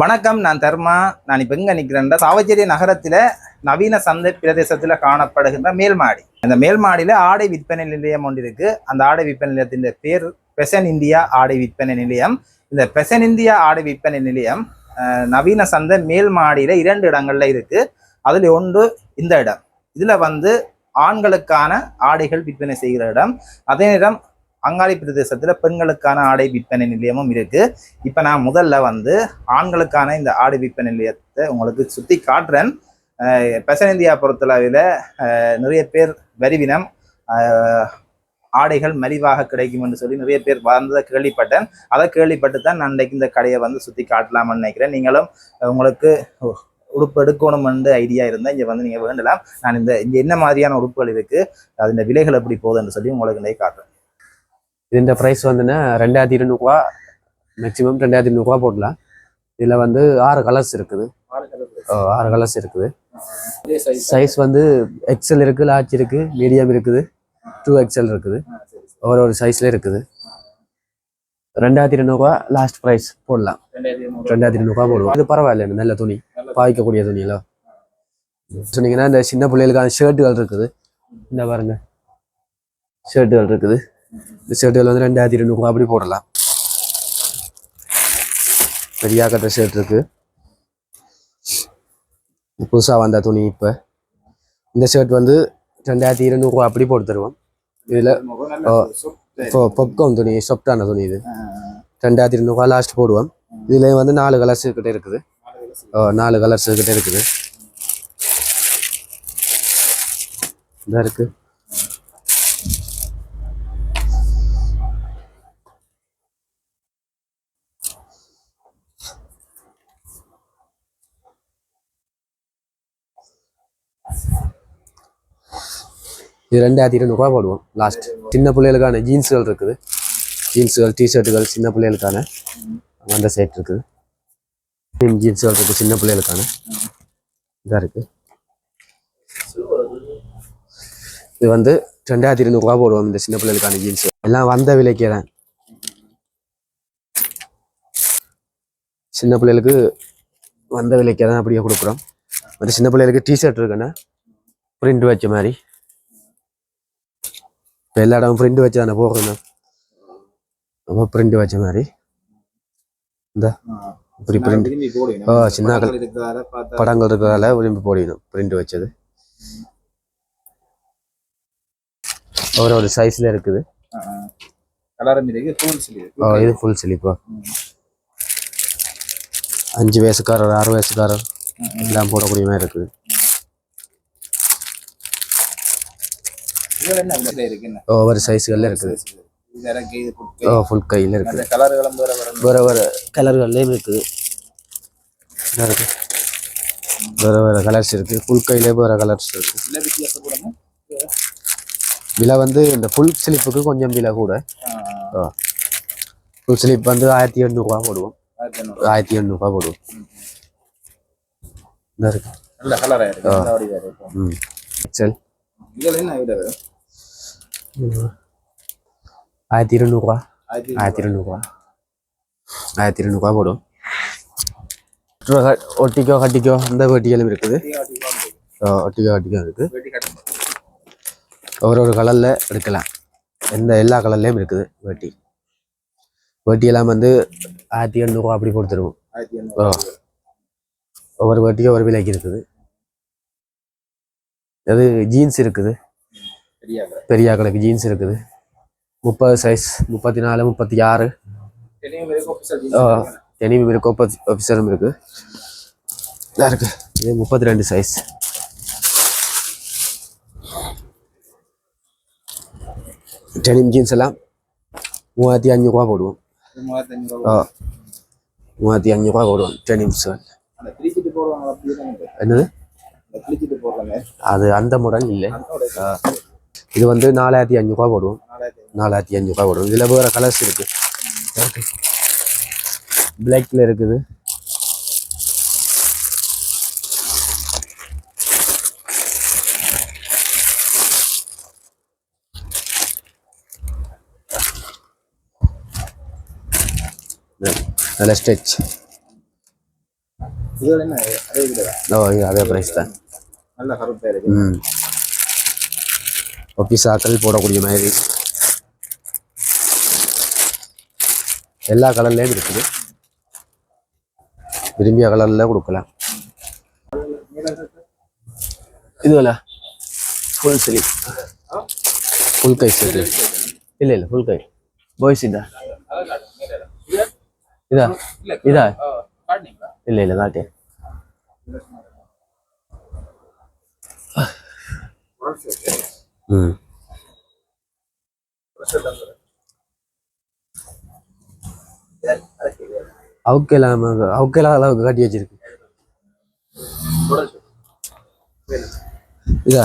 வணக்கம் நான் தர்மா. நான் இப்போ எங்கே நிற்கிறேன் சாவச்சேரி நகரத்தில் நவீன சந்தை பிரதேசத்தில் காணப்படுகின்ற மேல்மாடி. அந்த மேல்மாடியில் ஆடை விற்பனை நிலையம் ஒன்று இருக்கு. அந்த ஆடை விற்பனை நிலையத்தின் பேர் பெசன் இந்தியா ஆடை விற்பனை நிலையம். இந்த பெசன் இந்தியா ஆடை விற்பனை நிலையம் நவீன சந்தை மேல்மாடியில் இரண்டு இடங்கள்ல இருக்கு. அதில் ஒன்று இந்த இடம். இதுல வந்து ஆண்களுக்கான ஆடைகள் விற்பனை செய்கிற இடம். அதே நேரம் அங்காளி பிரதேசத்துல பெண்களுக்கான ஆடை விற்பனை நிலையமும் இருக்கு. இப்ப நான் முதல்ல வந்து ஆண்களுக்கான இந்த ஆடை விற்பனை நிலையத்தை உங்களுக்கு சுத்தி காட்டுறேன். பெசன் இந்தியா பொறுத்தளவில் நிறைய பேர் வரிவினம். ஆடைகள் மலிவாக கிடைக்கும் என்று சொல்லி நிறைய பேர் வந்ததை கேள்விப்பட்டேன். அதை கேள்விப்பட்டு தான் நான் இன்றைக்கு இந்த கடையை வந்து சுற்றி காட்டலாம்னு நினைக்கிறேன். நீங்களும் உங்களுக்கு உடுப்பு எடுக்கணும்னு ஐடியா இருந்தால் இங்கே வந்து நீங்கள் வேண்டலாம். நான் இந்த இங்கே என்ன மாதிரியான உடுப்புகள் இருக்குது அதன் விலைகள் எப்படி போகுதுன்னு சொல்லி உங்களுக்கு இன்றைக்கு காட்டுறேன். இந்த ப்ரைஸ் வந்துன்னா ரெண்டாயிரத்தி இருநூறுவா மேக்ஸிமம் ரெண்டாயிரத்தி இருநூறுவா போடலாம். இதில் வந்து ஆறு கலர்ஸ் இருக்குது. ஆறு கலர்ஸ் இருக்குது. சைஸ் வந்து எக்ஸல் இருக்குது லார்ஜ் இருக்குது மீடியம் இருக்குது டூ எக்ஸல் இருக்குது. ஒவ்வொரு ஒரு சைஸில் இருக்குது. ரெண்டாயிரத்தி இருநூறுவா லாஸ்ட் ப்ரைஸ் போடலாம். ரெண்டாயிரத்தி இருநூறுவா. போடுவோம். அது பரவாயில்ல நல்ல துணி. பாய்க்கக்கூடிய துணியெல்லாம். சொன்னீங்கன்னா இந்த சின்ன பிள்ளைகளுக்கான ஷர்ட்டுகள் இருக்குது. இந்த பாருங்க. ஷர்ட்டுகள் இருக்குது. இந்த ஷர்ட்டுகள் வந்து ரெண்டாயிரத்தி இருநூறுவா அப்படி போடலாம். பெரியா கட்டுற ஷர்ட் இருக்கு புதுசாக வந்த துணி இப்போ. இந்த ஷர்ட் வந்து ரெண்டாயிரத்தி இருநூறுவா அப்படி போட்டு தருவோம். இதில் இப்போ பொப்கார்ன் துணி சொப்டான துணி இது. ரெண்டாயிரத்தி இருநூறுவா லாஸ்ட் போடுவோம். இதுலேயும் வந்து நாலு கலர்ஸ் கிட்டே இருக்குது. ஓ, நாலு கலர்ஸ் கிட்ட இருக்குது. இதாக இருக்கு. இது ரெண்டாயிரத்தி இருநூறுவா போடுவோம் லாஸ்ட் சின்ன பிள்ளைகளுக்கான ஜீன்ஸுகள் இருக்குது. ஜீன்ஸுகள் டிஷர்ட்டுகள் சின்ன பிள்ளைகளுக்கான. அந்த செட் இருக்குது. ஜீன்ஸுகள் இருக்குது சின்ன பிள்ளைகளுக்கான. இதாக இருக்குது இது வந்து ரெண்டாயிரத்தி இருநூறுவா போடுவோம் இந்த சின்ன பிள்ளைகளுக்கான ஜீன்ஸ் எல்லாம் வந்த விலைக்கே தான். சின்ன பிள்ளைகளுக்கு வந்த விலைக்கே தான் அப்படியே கொடுக்குறோம். மற்ற சின்ன பிள்ளைகளுக்கு டிஷர்ட் இருக்குன்னா பிரிண்ட் வச்ச மாதிரி இப்போ எல்லா இடமும் பிரிண்ட் வச்சு தானே போகணும் நம்ம பிரிண்ட் வச்ச மாதிரி. இந்த இப்படி பிரிண்ட் ஓ, சின்ன. படங்கள் இருக்கிறதால விரும்பி போடணும் பிரிண்ட் வச்சது. ஒரு ஒரு சைஸ்ல இருக்குது. ஓ, இது ஃபுல் ஸ்லீப்பா அஞ்சு வயசுக்காரர் ஆறு வயசுக்காரர் எல்லாம் போடக்கூடிய மாதிரி இருக்குது இதில் என்ன விலை இருக்கு என்ன ஒவ்வொரு சைஸ்கள்ல இருக்குது. ஓ ஃபுல் கையில் இருக்குது. வேற வேற கலர்கள்லேயும் இருக்குது. இதா இருக்கு வேற வேற கலர்ஸ் இருக்கு. ஃபுல் கையிலே வேற கலர்ஸ் இருக்கு. விலை வந்து இந்த ஃபுல் ஸ்லிப்புக்கு கொஞ்சம் விலை கூட. ஃபுல் ஸ்லிப் வந்து ஆயிரத்தி எண்ணூறுவா போடுவோம். ஆயிரத்தி எண்ணூறுவா போடுவோம். இருக்கு. நல்ல கலரா இருக்கு. ம். சரி. இதில் என்ன ஆயிரத்தி இருநூறுவா ஆயிரத்தி இருநூறுவா ஆயிரத்தி இருநூறுவா போடும் ஒட்டிக்கோ கட்டிக்கோ அந்த வெட்டிகளும் இருக்குது ஒட்டிக்கோ கட்டிக்கோ இருக்கு வெட்டி கட்டணும் ஒரு ஒரு கலரில் எடுக்கலாம் எந்த எல்லா கலர்லேயும் இருக்குது வேட்டி வேட்டி எல்லாம் வந்து ஆயிரத்தி எண்ணூறுவா அப்படி கொடுத்துருவோம் ஒவ்வொரு வேட்டியும் ஒரு விலைக்கு இருக்குது அது ஜீன்ஸ் இருக்குது பெரிய கடை பெரிய கடைக்கு ஜீன்ஸ் இருக்குது. முப்பது சைஸ் முப்பத்தி நாலு முப்பத்தி ஆறு டெனிம் இருக்கு ஆஃபீஸரும் இருக்கு இதா இருக்கு. இது முப்பத்தி ரெண்டு சைஸ் டெனிம் ஜீன்ஸ் எல்லாம் மூவாயிரத்தி அஞ்சூறுவா போடுவோம். ஆ. மூவாயிரத்தி அஞ்சூறுவா போடுவோம் டெனிம்ஸ் இருக்கு. என்னது? அது அந்த மாடல் இல்லை. இது வந்து நாலாயிரத்தி அஞ்சூறுவா போடுவோம். நாலாயிரத்தி அஞ்சூறுவா போடுவோம். இதில் வேறு கலர்ஸ் இருக்கு. பிளாக்ல இருக்குது. நல்ல என்ன? அதே ஓ ப்ரைஸ் தான். நல்ல கருப்பா இருக்கு. ம். ஒப்பிசாக்கள் போடக்கூடிய மாதிரி. எல்லா கலர்லேயும் இருக்குது. விரும்பிய கலர்ல கொடுக்கலாம். இதுல ஃபுல் ஸ்லீவ் ஃபுல் கை செட் இல்லை இல்லை ஃபுல் கை பாய்ஸ் இதா இதா இதா இல்லை இல்லை காட்டேன் ம். அவுக்கெல்லாம் இல்லாத அளவுக்கு காட்டி வச்சிருக்கு. இதா.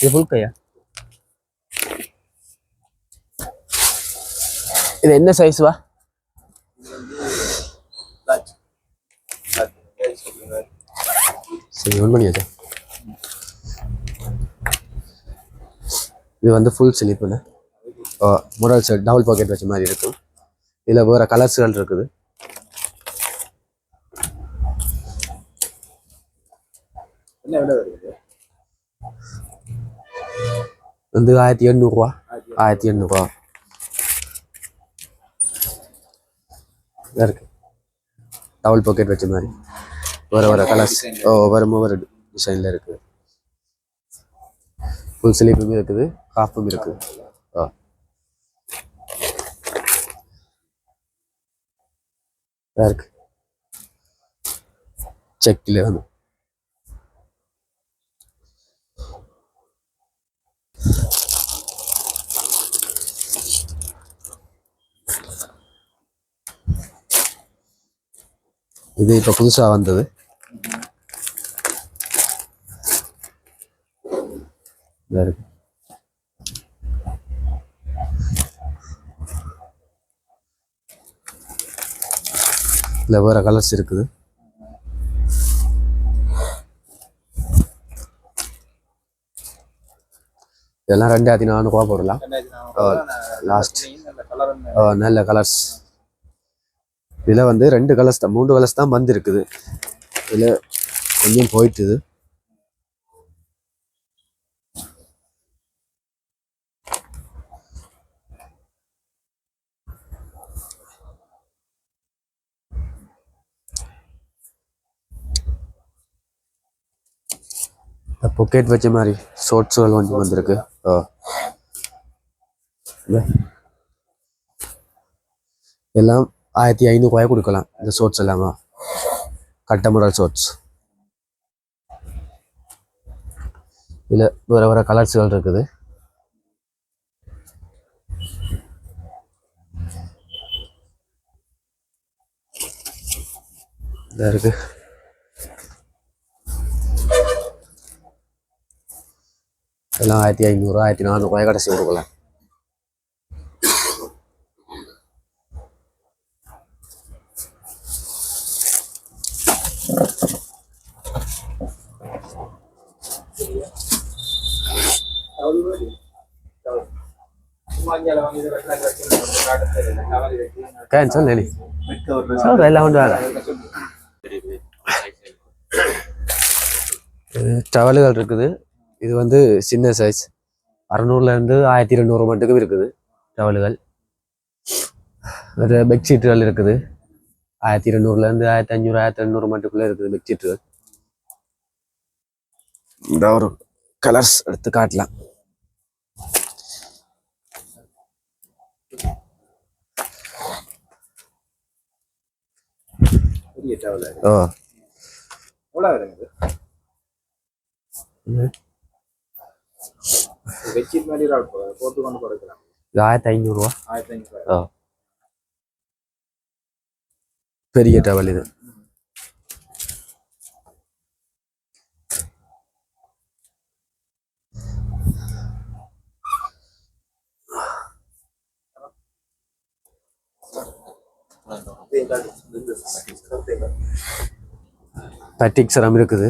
இது ஃபுல் கையா? இது என்ன சைஸ் வா? சரி ஒன் பண்ணியாச்சா. இது வந்து ஃபுல் ஸ்லீப்புன்னு முரல் செட் டபுள் பாக்கெட் வச்ச மாதிரி இருக்கும். இதில் வேறு கலர்ஸ்கள் இருக்குது. வந்து ஆயிரத்தி எண்ணூறுரூவா ஆயிரத்தி எண்ணூறுரூவா இருக்கு. டபுள் பாக்கெட் வச்ச மாதிரி. வேறு வேறு கலர்ஸ் ஓ ஒவ்வொரு ஒவ்வொரு டிசைனில் இருக்குது ஃபுல் ஸ்லீப்பும் இருக்குது ஹாஃபும் இருக்குது இதா இருக்கு. செக்கில் வந்து. இது இப்போ புதுசாக வந்தது. இதா இருக்கு. இதில் வேறு கலர்ஸ் இருக்குது. இதெல்லாம் ரெண்டாயிரத்தி நானூறுரூவா போடலாம். லாஸ்ட் நல்ல கலர்ஸ் இதில் வந்து ரெண்டு கலர்ஸ் தான் மூணு கலர்ஸ் தான் வந்திருக்குது. இதில் கொஞ்சம் போயிட்டுது. பொக்கெட் வச்ச மாதிரி ஷோர்ட்ஸுகள் வந்து வந்திருக்கு. எல்லாம் ஆயிரத்தி ஐநூறுரூவாய் கொடுக்கலாம் இந்த ஷோர்ட்ஸ் எல்லாமே. கட்டமுடல் ஷோர்ட்ஸ் இதில் வேறு வேறு கலர்ஸ்கள் இருக்குது. இதா இருக்கு. எல்லாம் ஆயிரத்தி ஐநூறு ஆயிரத்தி நானூறுரூவாய் கடைசி கொடுக்கலாம் கேன்சல் நெனி சார் எல்லாம் கொண்டு டவலுகள் இருக்குது. இது வந்து சின்ன சைஸ் அறநூறுலேருந்து ஆயிரத்தி ரெநூறு மட்டுக்கும் இருக்குது டவலுகள் வேறு பெட்ஷீட்டுகள் இருக்குது. ஆயிரத்தி ரெநூறுலேருந்து ஆயிரத்தி அஞ்சூறு ஆயிரத்தி ரெநூறு மட்டுக்குள்ளே இருக்குது பெட்ஷீட்டுகள் இந்த ஒரு கலர்ஸ் எடுத்து காட்டலாம். ஓ எவ்வளோ. பெட்ஷீட் மாதிரி போட்டு கொண்டு கொடுக்கலாம் இது ஆயிரத்தி ஐநூறுரூவா ஆயிரத்தி ஐநூறு ஓ பெரிய டவல் இது. பேட்டிக் சரம் இருக்குது.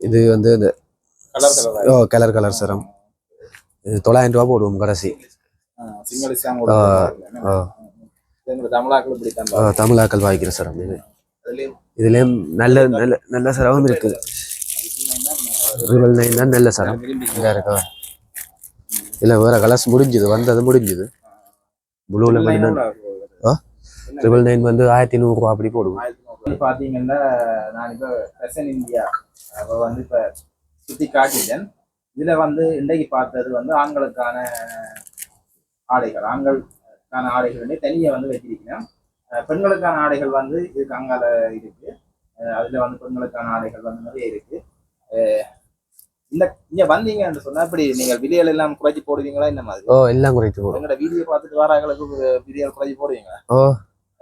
இது வந்து இந்த ஓ கலர் கலர் சரம் இது தொள்ளாயிரம் ரூபா போடுவோம் கடைசி தமிழாக்கள் வாங்கிக்கிற சரம் இது இதுலேயும் நல்ல நல்ல நல்ல சரமும் இருக்குது நைன் தான் நல்ல சரம் இந்த இருக்கா இல்லை வேற கலர்ஸ் முடிஞ்சுது வந்தது முடிஞ்சுது ப்ளூவில் மட்டும்தான் ட்ரிபிள் நைன் வந்து ஆயிரத்தி நூறுரூவா அப்படி போடுவோம் வந்து பாத்தீங்கன்னா நான் இப்போ ஃபெஷன் இந்தியா அப்போ வந்து இப்போ சுற்றி காட்டிட்டேன். இதுல வந்து இன்றைக்கு பார்த்தது வந்து ஆண்களுக்கான ஆடைகள். ஆண்களுக்கான ஆடைகள் வந்து தனியாக வந்து வச்சிருக்கிறேன் பெண்களுக்கான ஆடைகள் வந்து இதுக்கு அங்கால இருக்கு. அதுல வந்து பெண்களுக்கான ஆடைகள் வந்து நிறைய இருக்கு. இந்த இங்க வந்தீங்கன்னு சொன்னா இப்படி நீங்க விலைகள் எல்லாம் குறைச்சி போடுவீங்களா? இந்த மாதிரி? ஓ எல்லாம் குறைத்து போடும். எங்களோட வீடியோ பார்த்துட்டு வராங்களுக்கு விலைகள் குறைச்சி போடுவீங்களா? ஓ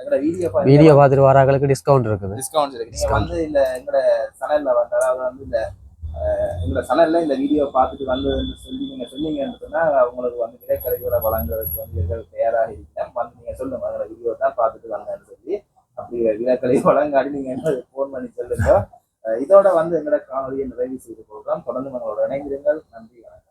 எங்களோட வீடியோ வீடியோ பார்த்துட்டு வராங்களுக்கு டிஸ்கவுண்ட் இருக்குது. டிஸ்கவுண்ட்ஸ் இருக்கு. நீங்க வந்து இந்த எங்களோட சேனல்ல வந்து அதாவது வந்து இந்த எங்களை எங்களோட இந்த வீடியோ பார்த்துட்டு வந்து சொல்லி நீங்கள் சொன்னீங்கன்னு சொன்னால் உங்களுக்கு வந்து விலைக்கரைகளை வழங்குறதுக்கு வந்து எங்கள் தயாராக இருக்கேன். வந்து நீங்கள் சொல்லுங்க அதில் வீடியோ தான் பார்த்துட்டு வந்தேன்னு சொல்லி அப்படி விலைக்கரை வழங்காடி நீங்கள் என்ன ஃபோன் பண்ணி சொல்லுங்க. இதோட வந்து எங்களோட காணொலியை நிறைவு செய்து போகிறோம் தொடர்ந்து உங்களோட இணைந்திருங்கள். நன்றி வணக்கம்.